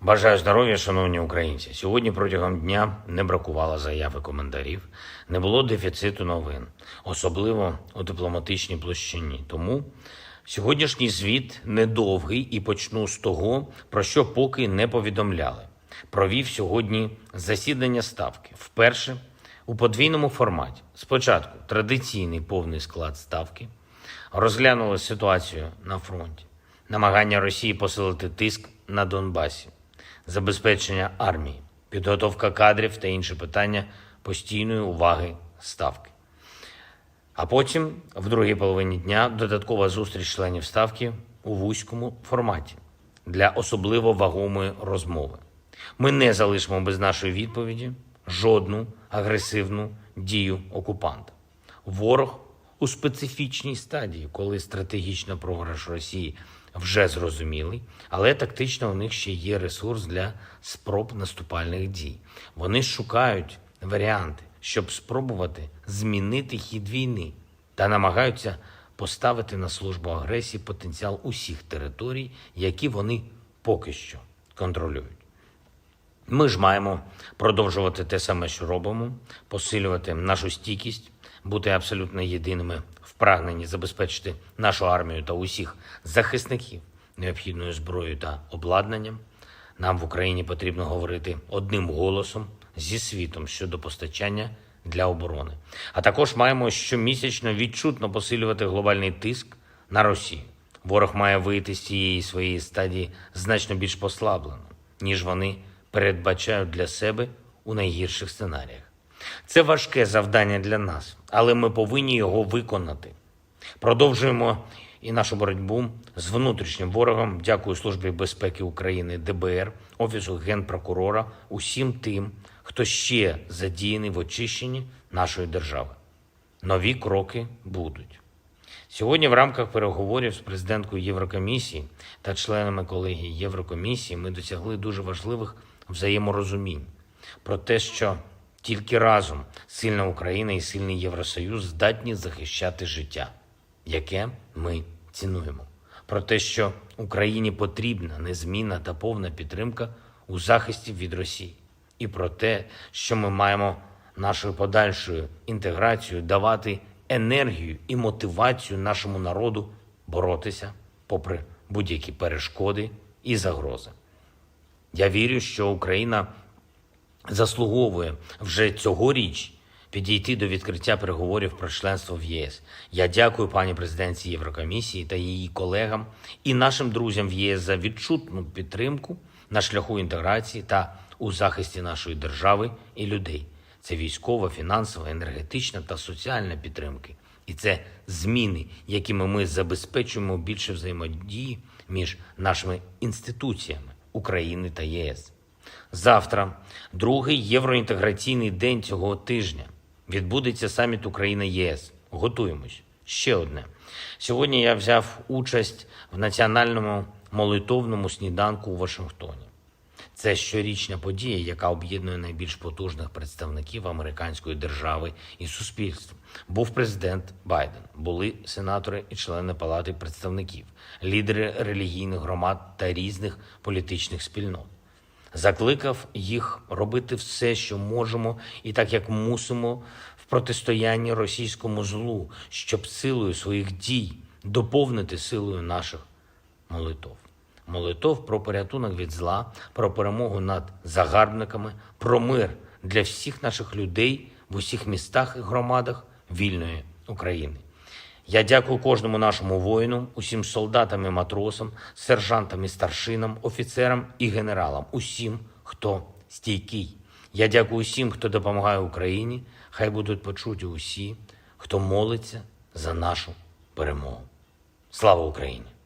Бажаю здоров'я, шановні українці. Сьогодні протягом дня не бракувало заяв і коментарів, не було дефіциту новин, особливо у дипломатичній площині. Тому сьогоднішній звіт недовгий і почну з того, про що поки не повідомляли. Провів сьогодні засідання ставки вперше у подвійному форматі. Спочатку традиційний повний склад ставки, розглянули ситуацію на фронті, намагання Росії посилити тиск на Донбасі, забезпечення армії, підготовка кадрів та інші питання постійної уваги ставки. А потім, в другій половині дня, додаткова зустріч членів ставки у вузькому форматі для особливо вагомої розмови. Ми не залишимо без нашої відповіді жодну агресивну дію окупанта. Ворог у специфічній стадії, коли стратегічно програш Росії вже зрозумілий, але тактично у них ще є ресурс для спроб наступальних дій. Вони шукають варіанти, щоб спробувати змінити хід війни та намагаються поставити на службу агресії потенціал усіх територій, які вони поки що контролюють. Ми ж маємо продовжувати те саме, що робимо, посилювати нашу стійкість, бути абсолютно єдиними в прагненні забезпечити нашу армію та усіх захисників необхідною зброєю та обладнанням. Нам в Україні потрібно говорити одним голосом зі світом щодо постачання для оборони. А також маємо щомісячно відчутно посилювати глобальний тиск на Росію. Ворог має вийти з цієї своєї стадії значно більш послаблено, ніж вони передбачають для себе у найгірших сценаріях. Це важке завдання для нас, але ми повинні його виконати. Продовжуємо і нашу боротьбу з внутрішнім ворогом. Дякую Службі безпеки України, ДБР, Офісу генпрокурора, усім тим, хто ще задіяний в очищенні нашої держави. Нові кроки будуть. Сьогодні в рамках переговорів з президенткою Єврокомісії та членами колегії Єврокомісії ми досягли дуже важливих взаєморозумінь про те, що тільки разом сильна Україна і сильний Євросоюз здатні захищати життя, яке ми цінуємо. Про те, що Україні потрібна незмінна та повна підтримка у захисті від Росії, і про те, що ми маємо нашою подальшою інтеграцією давати енергію і мотивацію нашому народу боротися попри будь-які перешкоди і загрози. Я вірю, що Україна заслуговує вже цьогоріч підійти до відкриття переговорів про членство в ЄС. Я дякую пані президенці Єврокомісії та її колегам і нашим друзям в ЄС за відчутну підтримку на шляху інтеграції та у захисті нашої держави і людей. Це військова, фінансова, енергетична та соціальна підтримки. І це зміни, якими ми забезпечуємо більше взаємодії між нашими інституціями України та ЄС. Завтра, другий євроінтеграційний день цього тижня, відбудеться саміт Україна ЄС. Готуємось. Ще одне. Сьогодні я взяв участь в національному молитовному сніданку у Вашингтоні. Це щорічна подія, яка об'єднує найбільш потужних представників американської держави і суспільства. Був президент Байден, були сенатори і члени Палати представників, лідери релігійних громад та різних політичних спільнот. Закликав їх робити все, що можемо, і так як мусимо в протистоянні російському злу, щоб силою своїх дій доповнити силою наших молитов. Молитов про порятунок від зла, про перемогу над загарбниками, про мир для всіх наших людей в усіх містах і громадах вільної України. Я дякую кожному нашому воїну, усім солдатам і матросам, сержантам і старшинам, офіцерам і генералам, усім, хто стійкий. Я дякую усім, хто допомагає Україні. Хай будуть почуті усі, хто молиться за нашу перемогу. Слава Україні!